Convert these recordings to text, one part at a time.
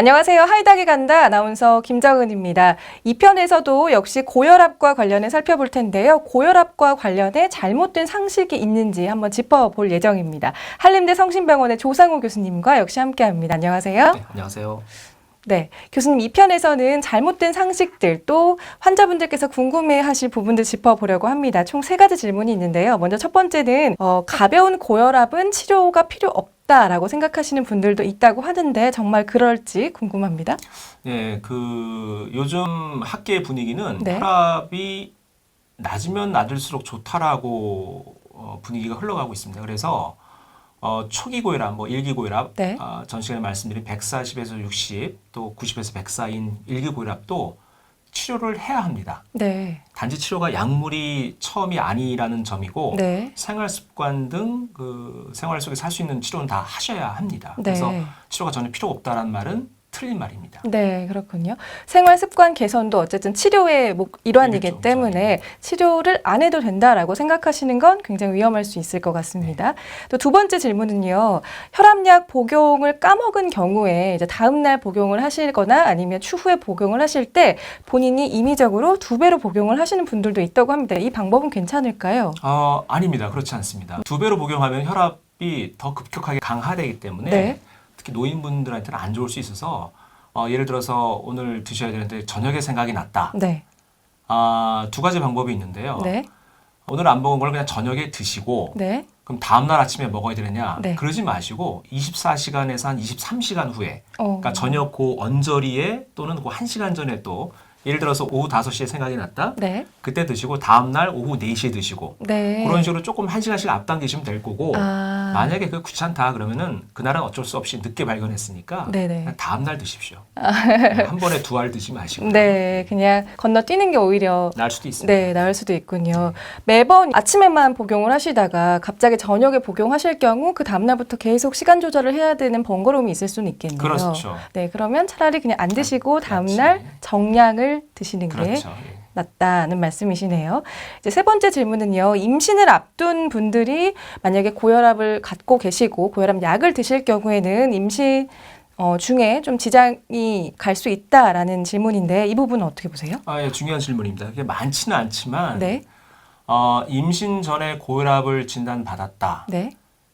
안녕하세요. 하이닥이 간다. 아나운서 김정은입니다. 2편에서도 역시 고혈압과 관련해 살펴볼 텐데요. 고혈압과 관련해 잘못된 상식이 있는지 한번 짚어볼 예정입니다. 한림대 성심병원의 조상우 교수님과 역시 함께합니다. 안녕하세요. 네, 안녕하세요. 네, 교수님 2편에서는 잘못된 상식들 또 환자분들께서 궁금해 하실 부분들 짚어보려고 합니다. 총 세 가지 질문이 있는데요. 먼저 첫 번째는 어, 가벼운 고혈압은 치료가 필요 없다 라고 생각하시는 분들도 있다고 하는데 정말 그럴지 궁금합니다. 네, 그 요즘 학계 분위기는 네. 혈압이 낮으면 낮을수록 좋다라고 어, 분위기가 흘러가고 있습니다. 그래서 어, 초기 고혈압, 뭐 일기 고혈압, 네. 아, 전 시간에 말씀드린 140에서 60, 또 90에서 104인 일기 고혈압도 치료를 해야 합니다. 네, 단지 치료가 약물이 처음이 아니라는 점이고 네, 생활 습관 등 그 생활 속에 살수 있는 치료는 다 하셔야 합니다. 네. 그래서 치료가 전혀 필요 없다라는 말은 틀린 말입니다. 네, 그렇군요. 생활 습관 개선도 어쨌든 치료의 목- 일환이기 그렇죠, 때문에 치료를 안 해도 된다라고 생각하시는 건 굉장히 위험할 수 있을 것 같습니다. 또두 번째 질문은요. 혈압약 복용을 까먹은 경우에 이제 다음 날 복용을 하시거나 아니면 추후에 복용을 하실 때 본인이 임의적으로 두 배로 복용을 하시는 분들도 있다고 합니다. 이 방법은 괜찮을까요? 어, 아닙니다. 그렇지 않습니다. 두 배로 복용하면 혈압이 더 급격하게 강화되기 때문에 네. 특히 노인분들한테는 안 좋을 수 있어서 어, 예를 들어서 오늘 드셔야 되는데 저녁에 생각이 났다. 네. 아, 두 가지 방법이 있는데요. 네. 오늘 안 먹은 걸 그냥 저녁에 드시고 네. 그럼 다음 날 아침에 먹어야 되느냐? 네. 그러지 마시고 24시간에서 한 23시간 후에 어. 그러니까 저녁 그 언저리에 또는 그 1시간 전에 또 예를 들어서 오후 5시에 생각이 났다. 네. 그때 드시고 다음 날 오후 4시에 드시고 네. 그런 식으로 조금 1시간씩 앞당기시면 될 거고 아. 만약에 그 귀찮다 그러면은 그날은 어쩔 수 없이 늦게 발견했으니까 네네. 다음 날 드십시오. 한 번에 두 알 드지 마시고 네, 그냥 건너뛰는 게 오히려 날 수도 있습니다. 네, 나을 수도 있군요. 매번 아침에만 복용을 하시다가 갑자기 저녁에 복용하실 경우 그 다음 날부터 계속 시간 조절을 해야 되는 번거로움이 있을 수는 있겠네요. 그렇죠. 네, 그러면 차라리 그냥 안 드시고 낫지. 다음 날 정량을 드시는 게 그렇죠. 예. 낫다는 말씀이시네요. 이제 세 번째 질문은요. 임신을 앞둔 분들이 만약에 고혈압을 갖고 계시고 고혈압 약을 드실 경우에는 임신 어, 중에 좀 지장이 갈 수 있다라는 질문인데 이 부분은 어떻게 보세요? 아, 예, 중요한 질문입니다. 그게 많지는 않지만 네, 어, 임신 전에 고혈압을 진단 받았다. 네,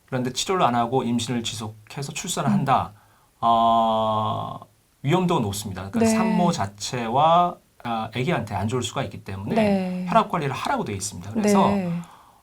그런데 치료를 안 하고 임신을 지속해서 출산을 한다. 어, 위험도가 높습니다. 그러니까 네. 산모 자체와 아, 아기한테 안 좋을 수가 있기 때문에 네. 혈압 관리를 하라고 되어 있습니다. 그래서 네.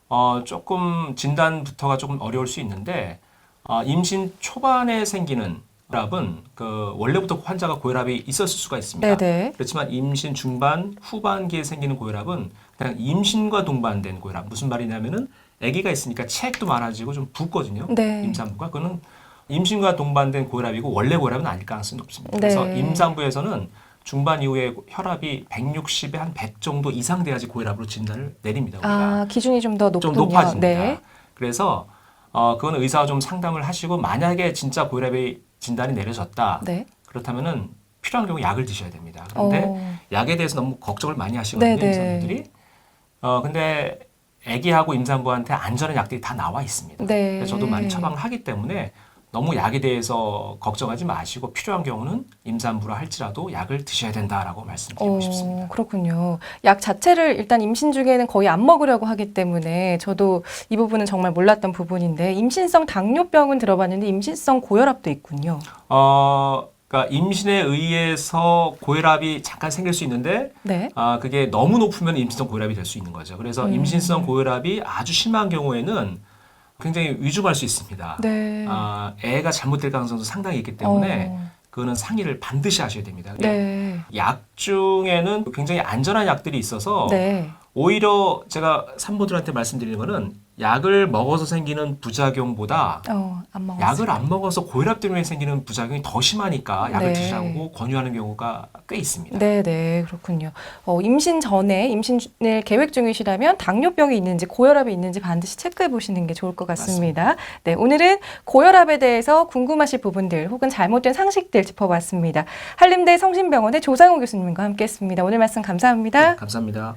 어, 조금 진단부터가 조금 어려울 수 있는데 어, 임신 초반에 생기는 혈압은 그 원래부터 환자가 고혈압이 있었을 수가 있습니다. 네네. 그렇지만 임신 중반 후반기에 생기는 고혈압은 그냥 임신과 동반된 고혈압 무슨 말이냐면은 아기가 있으니까 체액도 많아지고 좀 붓거든요. 네. 임산부가 그거는 임신과 동반된 고혈압이고 원래 고혈압은 아닐 가능성이 높습니다. 네. 그래서 임산부에서는 중반 이후에 혈압이 160에 한 100 정도 이상 돼야지 고혈압으로 진단을 내립니다. 우리가. 아, 기준이 좀 더 높군요. 높아집니다. 네. 그래서 어 그건 의사와 좀 상담을 하시고 만약에 진짜 고혈압이 진단이 내려졌다. 네. 그렇다면은 필요한 경우 약을 드셔야 됩니다. 그런데 어, 약에 대해서 너무 걱정을 많이 하시거든요, 네네. 임산부들이. 어 근데 아기하고 임산부한테 안전한 약들이 다 나와 있습니다. 네. 저도 많이 처방을 하기 때문에 너무 약에 대해서 걱정하지 마시고 필요한 경우는 임산부라 할지라도 약을 드셔야 된다라고 말씀드리고 어, 싶습니다. 그렇군요. 약 자체를 일단 임신 중에는 거의 안 먹으려고 하기 때문에 저도 이 부분은 정말 몰랐던 부분인데 임신성 당뇨병은 들어봤는데 임신성 고혈압도 있군요. 어, 그러니까 임신에 의해서 고혈압이 잠깐 생길 수 있는데 네. 아, 그게 너무 높으면 임신성 고혈압이 될 수 있는 거죠. 그래서 음. 임신성 고혈압이 아주 심한 경우에는 굉장히 위중할 수 있습니다. 네. 아, 애가 잘못될 가능성도 상당히 있기 때문에 어, 그거는 상의를 반드시 하셔야 됩니다. 네. 약 중에는 굉장히 안전한 약들이 있어서 네. 오히려 제가 산모들한테 말씀드리는 거는 약을 먹어서 생기는 부작용보다 어, 안. 약을 안 먹어서 고혈압 때문에 생기는 부작용이 더 심하니까 약을 네. 드시라고 권유하는 경우가 꽤 있습니다. 네, 네, 그렇군요. 어, 임신 전에 임신을 계획 중이시라면 당뇨병이 있는지 고혈압이 있는지 반드시 체크해 보시는 게 좋을 것 같습니다. 네, 오늘은 고혈압에 대해서 궁금하실 부분들 혹은 잘못된 상식들 짚어봤습니다. 한림대 성심병원의 조상우 교수님과 함께했습니다. 오늘 말씀 감사합니다. 네, 감사합니다.